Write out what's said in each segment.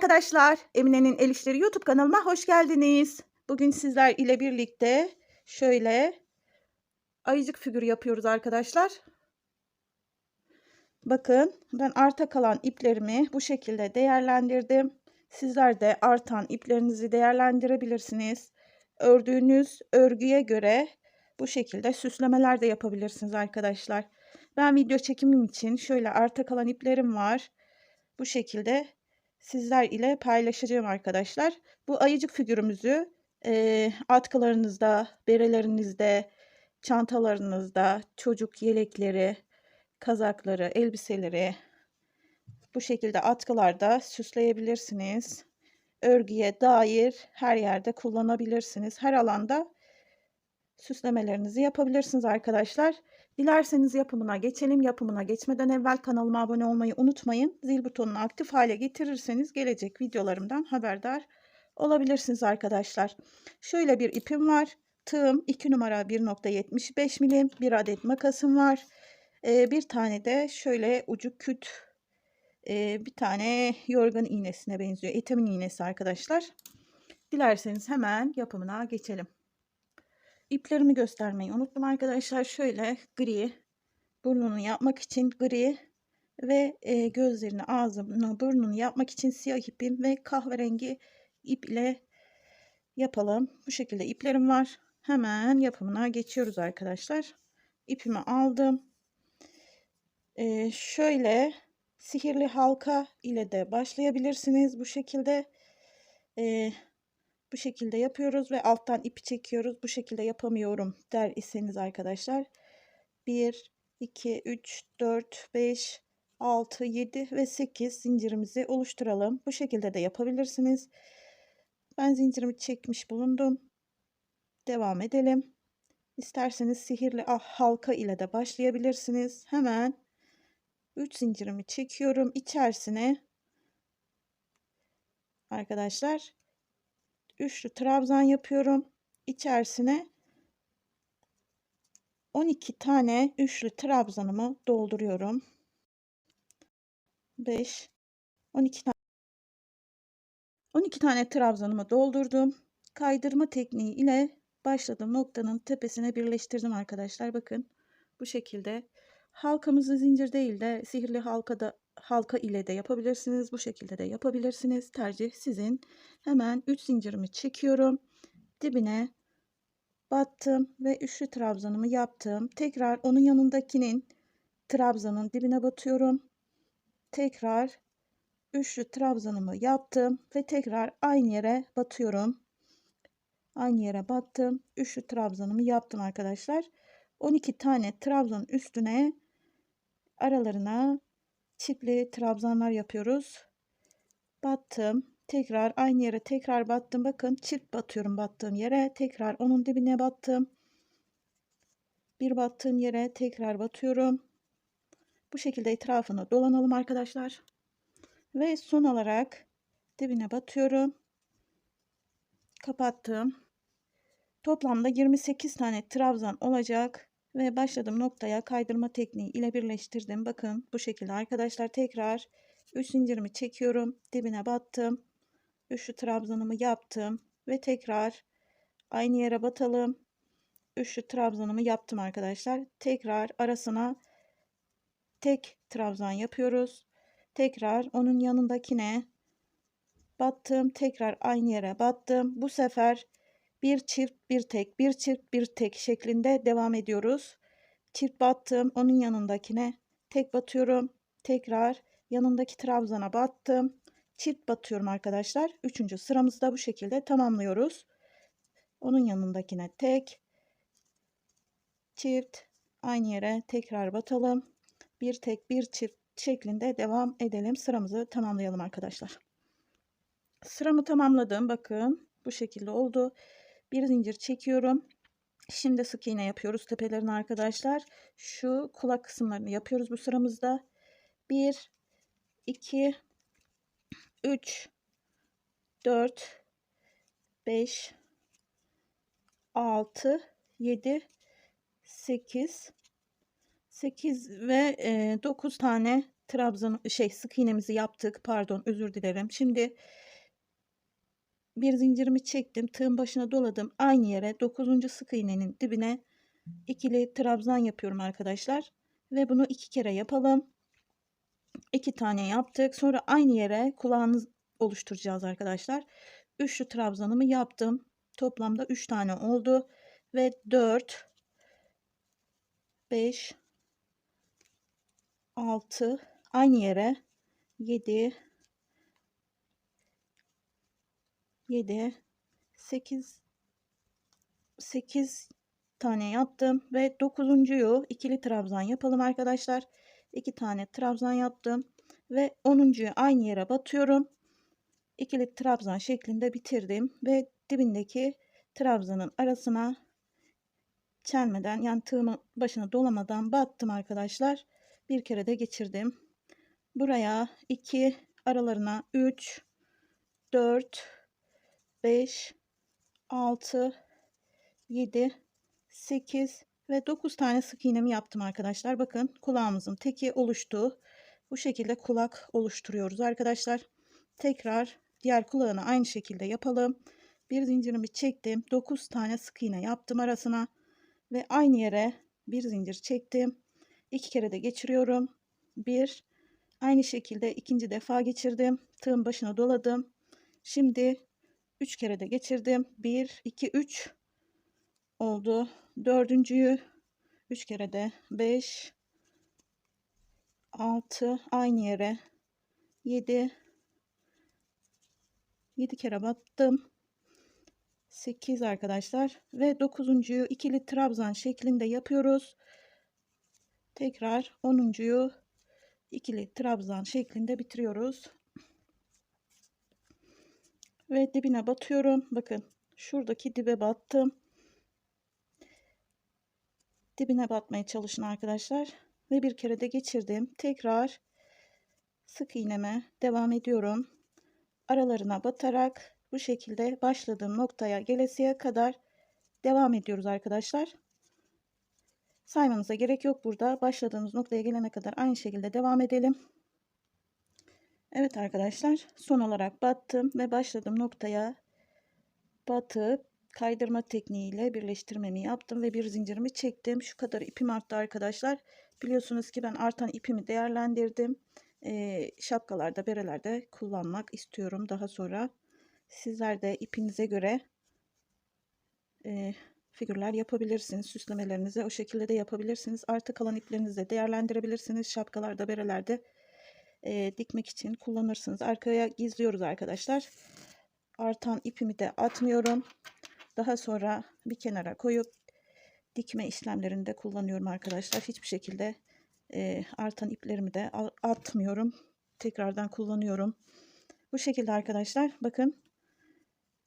arkadaşlar. Emine'nin El İşleri YouTube kanalıma hoş geldiniz. Bugün sizler ile birlikte şöyle ayıcık figürü yapıyoruz arkadaşlar. Bakın ben arta kalan iplerimi bu şekilde değerlendirdim. Sizler de artan iplerinizi değerlendirebilirsiniz. Ördüğünüz örgüye göre bu şekilde süslemeler de yapabilirsiniz arkadaşlar. Ben video çekimim için şöyle arta kalan iplerim var. Bu şekilde sizler ile paylaşacağım arkadaşlar. Bu ayıcık figürümüzü e, atkılarınızda, berelerinizde, çantalarınızda, çocuk yelekleri, kazakları, elbiseleri bu şekilde atkılarda süsleyebilirsiniz. Örgüye dair her yerde kullanabilirsiniz. Her alanda süslemelerinizi yapabilirsiniz arkadaşlar. Dilerseniz yapımına geçelim. Yapımına geçmeden evvel kanalıma abone olmayı unutmayın. Zil butonunu aktif hale getirirseniz gelecek videolarımdan haberdar olabilirsiniz arkadaşlar. Şöyle bir ipim var. Tığım 2 numara 1.75 milim. Bir adet makasım var. Ee, bir tane de şöyle ucu küt e, bir tane yorgan iğnesine benziyor. Etamin iğnesi arkadaşlar. Dilerseniz hemen yapımına geçelim. İplerimi göstermeyi unuttum arkadaşlar. Şöyle gri burnunu yapmak için gri ve e, gözlerini ağzını burnunu yapmak için siyah ipim ve kahverengi ip ile yapalım. Bu şekilde iplerim var. Hemen yapımına geçiyoruz arkadaşlar. İpimi aldım. E, şöyle sihirli halka ile de başlayabilirsiniz. Bu şekilde e, bu şekilde yapıyoruz ve alttan ipi çekiyoruz. Bu şekilde yapamıyorum der iseniz arkadaşlar. 1, 2, 3, 4, 5, 6, 7 ve 8 zincirimizi oluşturalım. Bu şekilde de yapabilirsiniz. Ben zincirimi çekmiş bulundum. Devam edelim. İsterseniz sihirli ah, halka ile de başlayabilirsiniz. Hemen 3 zincirimi çekiyorum. İçerisine arkadaşlar üçlü trabzan yapıyorum. İçerisine 12 tane üçlü trabzanımı dolduruyorum. 5 12 tane 12 tane trabzanımı doldurdum. Kaydırma tekniği ile başladığım noktanın tepesine birleştirdim arkadaşlar. Bakın bu şekilde halkamızı zincir değil de sihirli halkada halka ile de yapabilirsiniz. Bu şekilde de yapabilirsiniz. Tercih sizin. Hemen 3 zincirimi çekiyorum. Dibine battım ve üçlü trabzanımı yaptım. Tekrar onun yanındakinin trabzanın dibine batıyorum. Tekrar üçlü trabzanımı yaptım ve tekrar aynı yere batıyorum. Aynı yere battım. Üçlü trabzanımı yaptım arkadaşlar. 12 tane trabzanın üstüne aralarına çiftli trabzanlar yapıyoruz. Battım. Tekrar aynı yere tekrar battım. Bakın çift batıyorum battığım yere. Tekrar onun dibine battım. Bir battığım yere tekrar batıyorum. Bu şekilde etrafını dolanalım arkadaşlar. Ve son olarak dibine batıyorum. Kapattım. Toplamda 28 tane trabzan olacak ve başladığım noktaya kaydırma tekniği ile birleştirdim. Bakın bu şekilde arkadaşlar tekrar 3 zincirimi çekiyorum. Dibine battım. Üçlü trabzanımı yaptım ve tekrar aynı yere batalım. Üçlü trabzanımı yaptım arkadaşlar. Tekrar arasına tek trabzan yapıyoruz. Tekrar onun yanındakine battım. Tekrar aynı yere battım. Bu sefer bir çift bir tek bir çift bir tek şeklinde devam ediyoruz. Çift battım onun yanındakine tek batıyorum. Tekrar yanındaki trabzana battım. Çift batıyorum arkadaşlar. Üçüncü sıramızda bu şekilde tamamlıyoruz. Onun yanındakine tek çift aynı yere tekrar batalım. Bir tek bir çift şeklinde devam edelim. Sıramızı tamamlayalım arkadaşlar. Sıramı tamamladım. Bakın bu şekilde oldu bir zincir çekiyorum. Şimdi sık iğne yapıyoruz tepelerini arkadaşlar. Şu kulak kısımlarını yapıyoruz bu sıramızda. 1 2 3 4 5 6 7 8 8 ve 9 tane trabzan şey sık iğnemizi yaptık. Pardon özür dilerim. Şimdi bir zincirimi çektim. Tığın başına doladım. Aynı yere 9. sık iğnenin dibine ikili trabzan yapıyorum arkadaşlar. Ve bunu iki kere yapalım. İki tane yaptık. Sonra aynı yere kulağını oluşturacağız arkadaşlar. Üçlü trabzanımı yaptım. Toplamda 3 tane oldu. Ve 4 5 6 aynı yere 7 7 8 8 tane yaptım ve dokuzuncuyu ikili trabzan yapalım arkadaşlar. 2 tane trabzan yaptım ve onuncuyu aynı yere batıyorum. İkili trabzan şeklinde bitirdim ve dibindeki trabzanın arasına çelmeden yani tığımın başına dolamadan battım arkadaşlar. Bir kere de geçirdim. Buraya 2 aralarına 3 4 5 6 7 8 ve 9 tane sık iğnemi yaptım arkadaşlar. Bakın kulağımızın teki oluştu. Bu şekilde kulak oluşturuyoruz arkadaşlar. Tekrar diğer kulağını aynı şekilde yapalım. Bir zincirimi çektim. 9 tane sık iğne yaptım arasına ve aynı yere bir zincir çektim. İki kere de geçiriyorum. Bir aynı şekilde ikinci defa geçirdim. Tığın başına doladım. Şimdi üç kere de geçirdim. Bir, iki, üç oldu. Dördüncüyü üç kere de beş, altı aynı yere yedi, yedi kere battım. 8 arkadaşlar ve 9. ikili trabzan şeklinde yapıyoruz. Tekrar 10.yu ikili trabzan şeklinde bitiriyoruz. Ve dibine batıyorum. Bakın şuradaki dibe battım. Dibine batmaya çalışın arkadaşlar. Ve bir kere de geçirdim. Tekrar sık iğneme devam ediyorum. Aralarına batarak bu şekilde başladığım noktaya gelesiye kadar devam ediyoruz arkadaşlar. Saymanıza gerek yok burada. Başladığımız noktaya gelene kadar aynı şekilde devam edelim. Evet arkadaşlar son olarak battım ve başladığım noktaya batıp kaydırma tekniğiyle birleştirmemi yaptım ve bir zincirimi çektim. Şu kadar ipim arttı arkadaşlar. Biliyorsunuz ki ben artan ipimi değerlendirdim. Ee, şapkalarda, berelerde kullanmak istiyorum daha sonra. Sizler de ipinize göre e, figürler yapabilirsiniz. Süslemelerinizi o şekilde de yapabilirsiniz. Arta kalan iplerinizi de değerlendirebilirsiniz. Şapkalarda, berelerde e, dikmek için kullanırsınız. Arkaya gizliyoruz arkadaşlar. Artan ipimi de atmıyorum. Daha sonra bir kenara koyup dikme işlemlerinde kullanıyorum arkadaşlar. Hiçbir şekilde e, artan iplerimi de atmıyorum. Tekrardan kullanıyorum. Bu şekilde arkadaşlar bakın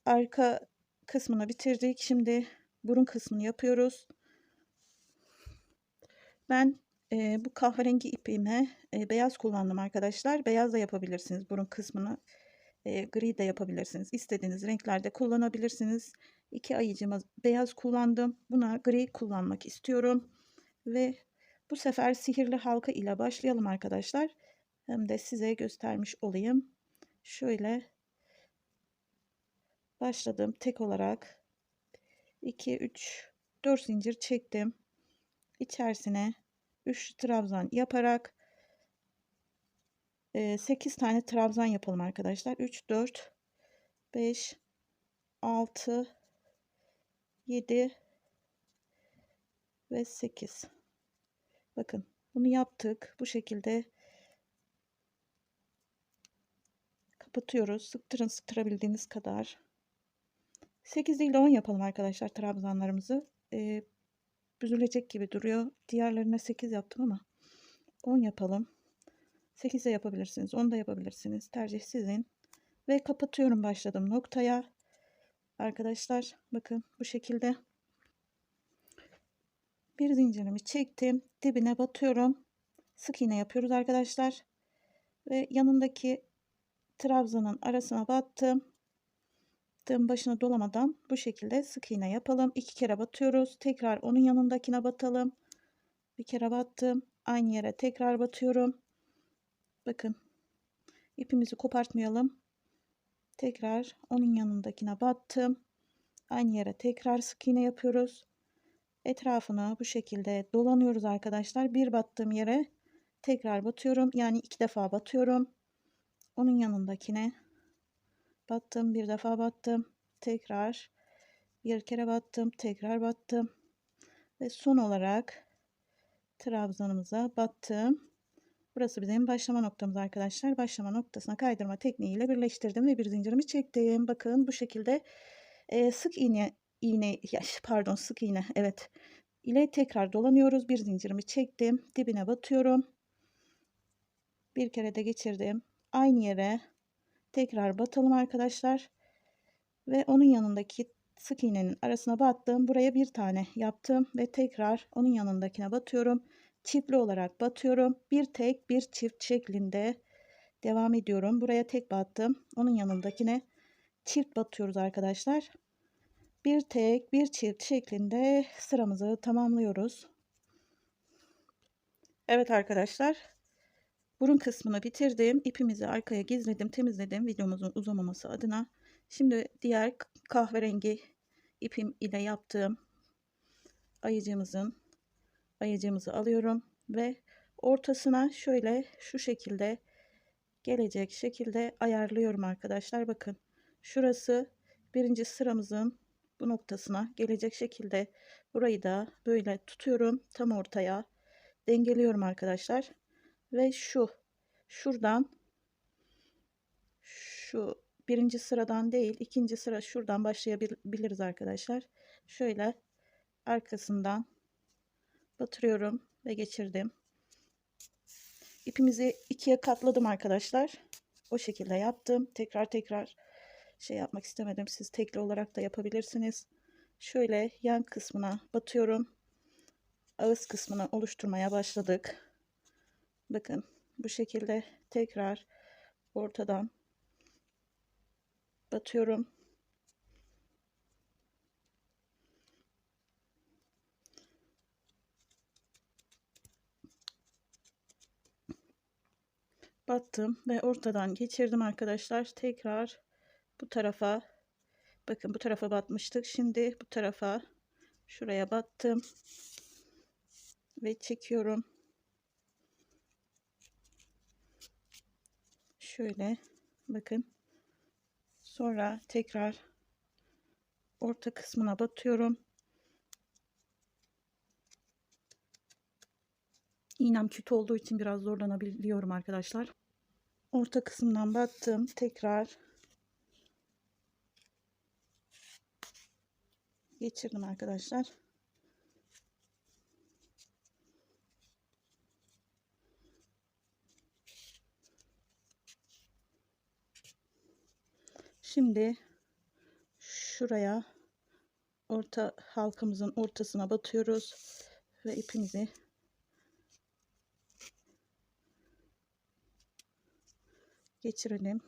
arka kısmını bitirdik. Şimdi burun kısmını yapıyoruz. Ben e, bu kahverengi ipime e, beyaz kullandım arkadaşlar. Beyaz da yapabilirsiniz burun kısmını. E, gri de yapabilirsiniz. İstediğiniz renklerde kullanabilirsiniz. İki ayıcıma beyaz kullandım. Buna gri kullanmak istiyorum. Ve bu sefer sihirli halka ile başlayalım arkadaşlar. Hem de size göstermiş olayım. Şöyle başladım tek olarak 2 3 4 zincir çektim içerisine 3 trabzan yaparak 8 tane trabzan yapalım arkadaşlar. 3 4 5 6 7 ve 8 bakın bunu yaptık. Bu şekilde kapatıyoruz. Sıktırın sıktırabildiğiniz kadar. 8 değil de 10 yapalım arkadaşlar trabzanlarımızı. Ee, büzülecek gibi duruyor. Diğerlerine 8 yaptım ama 10 yapalım. 8 de yapabilirsiniz. 10 da yapabilirsiniz. Tercih sizin. Ve kapatıyorum başladım noktaya. Arkadaşlar bakın bu şekilde. Bir zincirimi çektim. Dibine batıyorum. Sık iğne yapıyoruz arkadaşlar. Ve yanındaki trabzanın arasına battım tığın başına dolamadan bu şekilde sık iğne yapalım. İki kere batıyoruz. Tekrar onun yanındakine batalım. Bir kere battım. Aynı yere tekrar batıyorum. Bakın. ipimizi kopartmayalım. Tekrar onun yanındakine battım. Aynı yere tekrar sık iğne yapıyoruz. Etrafını bu şekilde dolanıyoruz arkadaşlar. Bir battığım yere tekrar batıyorum. Yani iki defa batıyorum. Onun yanındakine battım. Bir defa battım. Tekrar bir kere battım. Tekrar battım. Ve son olarak trabzanımıza battım. Burası bizim başlama noktamız arkadaşlar. Başlama noktasına kaydırma tekniğiyle birleştirdim ve bir zincirimi çektim. Bakın bu şekilde e, sık iğne iğne pardon sık iğne evet ile tekrar dolanıyoruz. Bir zincirimi çektim. Dibine batıyorum. Bir kere de geçirdim. Aynı yere tekrar batalım arkadaşlar. Ve onun yanındaki sık iğnenin arasına battım. Buraya bir tane yaptım ve tekrar onun yanındakine batıyorum. Çiftli olarak batıyorum. Bir tek bir çift şeklinde devam ediyorum. Buraya tek battım. Onun yanındakine çift batıyoruz arkadaşlar. Bir tek bir çift şeklinde sıramızı tamamlıyoruz. Evet arkadaşlar. Burun kısmını bitirdim. İpimizi arkaya gizledim, temizledim videomuzun uzamaması adına. Şimdi diğer kahverengi ipim ile yaptığım ayıcımızın ayıcımızı alıyorum ve ortasına şöyle şu şekilde gelecek şekilde ayarlıyorum arkadaşlar. Bakın şurası birinci sıramızın bu noktasına gelecek şekilde burayı da böyle tutuyorum tam ortaya dengeliyorum arkadaşlar ve şu. Şuradan. Şu birinci sıradan değil ikinci sıra şuradan başlayabiliriz arkadaşlar. Şöyle arkasından batırıyorum ve geçirdim. İpimizi ikiye katladım arkadaşlar. O şekilde yaptım. Tekrar tekrar şey yapmak istemedim. Siz tekli olarak da yapabilirsiniz. Şöyle yan kısmına batıyorum. Ağız kısmını oluşturmaya başladık bakın bu şekilde tekrar ortadan batıyorum. Battım ve ortadan geçirdim arkadaşlar. Tekrar bu tarafa bakın bu tarafa batmıştık. Şimdi bu tarafa şuraya battım ve çekiyorum. Şöyle bakın Sonra tekrar orta kısmına batıyorum. İğnem kötü olduğu için biraz zorlanabiliyorum arkadaşlar. Orta kısımdan battım. Tekrar geçirdim arkadaşlar. Şimdi şuraya orta halkamızın ortasına batıyoruz ve ipimizi geçirelim.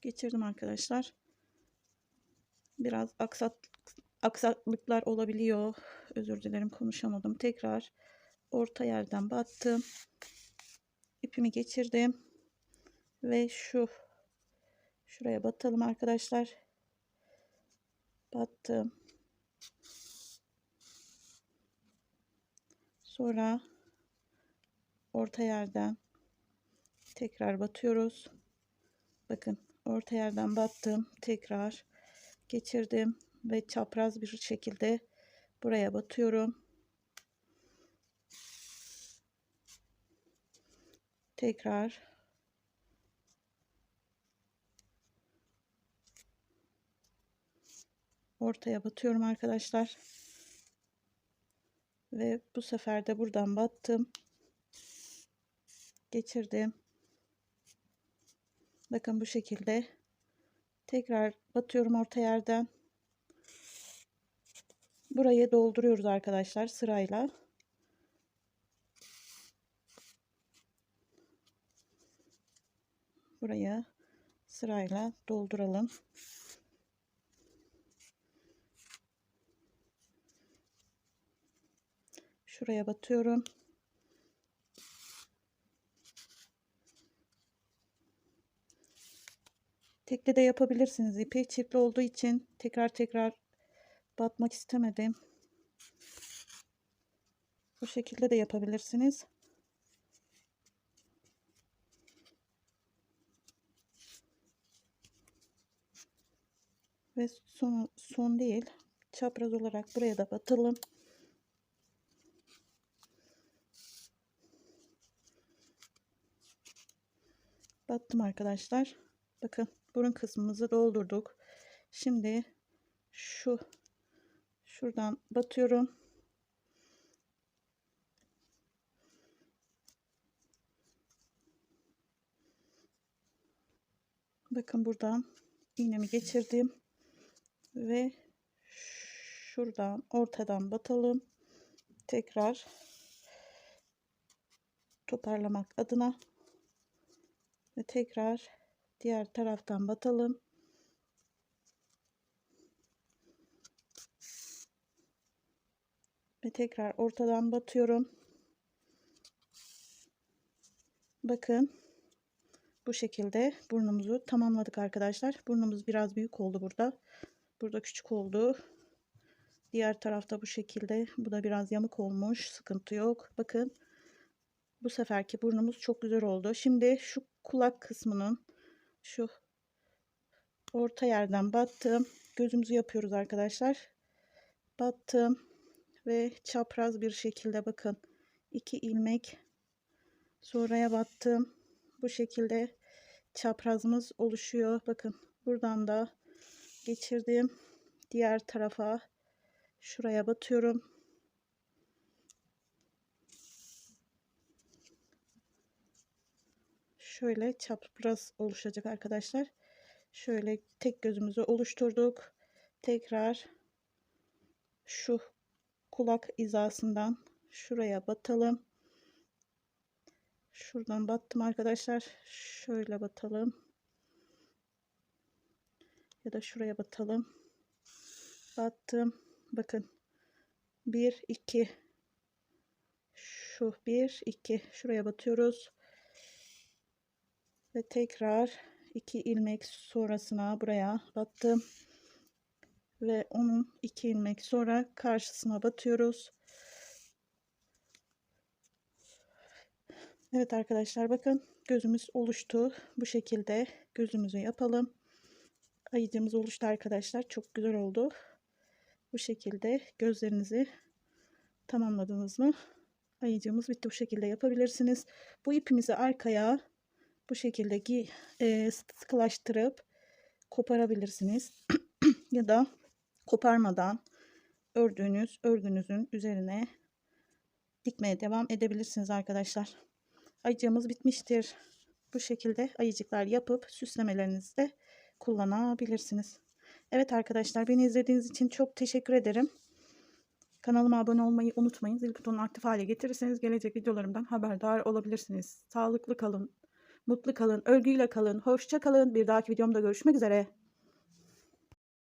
Geçirdim arkadaşlar. Biraz aksat aksaklıklar olabiliyor. Özür dilerim konuşamadım. Tekrar orta yerden battım. İpimi geçirdim ve şu. Şuraya batalım arkadaşlar. Battım. Sonra orta yerden tekrar batıyoruz. Bakın orta yerden battım tekrar geçirdim ve çapraz bir şekilde buraya batıyorum. Tekrar ortaya batıyorum arkadaşlar. Ve bu sefer de buradan battım. Geçirdim. Bakın bu şekilde. Tekrar batıyorum orta yerden. Burayı dolduruyoruz arkadaşlar sırayla. Burayı sırayla dolduralım. Şuraya batıyorum. Tekli de yapabilirsiniz ipi. Çiftli olduğu için tekrar tekrar batmak istemedim. Bu şekilde de yapabilirsiniz. Ve son, son değil. Çapraz olarak buraya da batalım. Battım arkadaşlar. Bakın burun kısmımızı doldurduk. Şimdi şu şuradan batıyorum. Bakın buradan iğnemi geçirdim ve şuradan ortadan batalım. Tekrar toparlamak adına ve tekrar diğer taraftan batalım. Ve tekrar ortadan batıyorum. Bakın bu şekilde burnumuzu tamamladık arkadaşlar. Burnumuz biraz büyük oldu burada. Burada küçük oldu. Diğer tarafta bu şekilde. Bu da biraz yamuk olmuş. Sıkıntı yok. Bakın. Bu seferki burnumuz çok güzel oldu. Şimdi şu kulak kısmının şu orta yerden battım. Gözümüzü yapıyoruz arkadaşlar. Battım ve çapraz bir şekilde bakın. iki ilmek sonraya battım. Bu şekilde çaprazımız oluşuyor. Bakın buradan da geçirdim. Diğer tarafa şuraya batıyorum. Şöyle çapraz oluşacak arkadaşlar. Şöyle tek gözümüzü oluşturduk. Tekrar şu kulak hizasından şuraya batalım. Şuradan battım arkadaşlar. Şöyle batalım. Ya da şuraya batalım. Battım. Bakın. 1 2 şu 1 2 şuraya batıyoruz. Ve tekrar 2 ilmek sonrasına buraya battım. Ve onun 2 ilmek sonra karşısına batıyoruz. Evet arkadaşlar bakın gözümüz oluştu. Bu şekilde gözümüzü yapalım. Ayıcımız oluştu arkadaşlar. Çok güzel oldu. Bu şekilde gözlerinizi tamamladınız mı? Ayıcımız bitti. Bu şekilde yapabilirsiniz. Bu ipimizi arkaya bu şekilde e, sıkılaştırıp koparabilirsiniz. ya da koparmadan ördüğünüz örgünüzün üzerine dikmeye devam edebilirsiniz arkadaşlar. Ayıcığımız bitmiştir. Bu şekilde ayıcıklar yapıp süslemelerinizde kullanabilirsiniz. Evet arkadaşlar beni izlediğiniz için çok teşekkür ederim. Kanalıma abone olmayı unutmayın. Zil butonunu aktif hale getirirseniz gelecek videolarımdan haberdar olabilirsiniz. Sağlıklı kalın, mutlu kalın, örgüyle kalın, hoşça kalın. Bir dahaki videomda görüşmek üzere.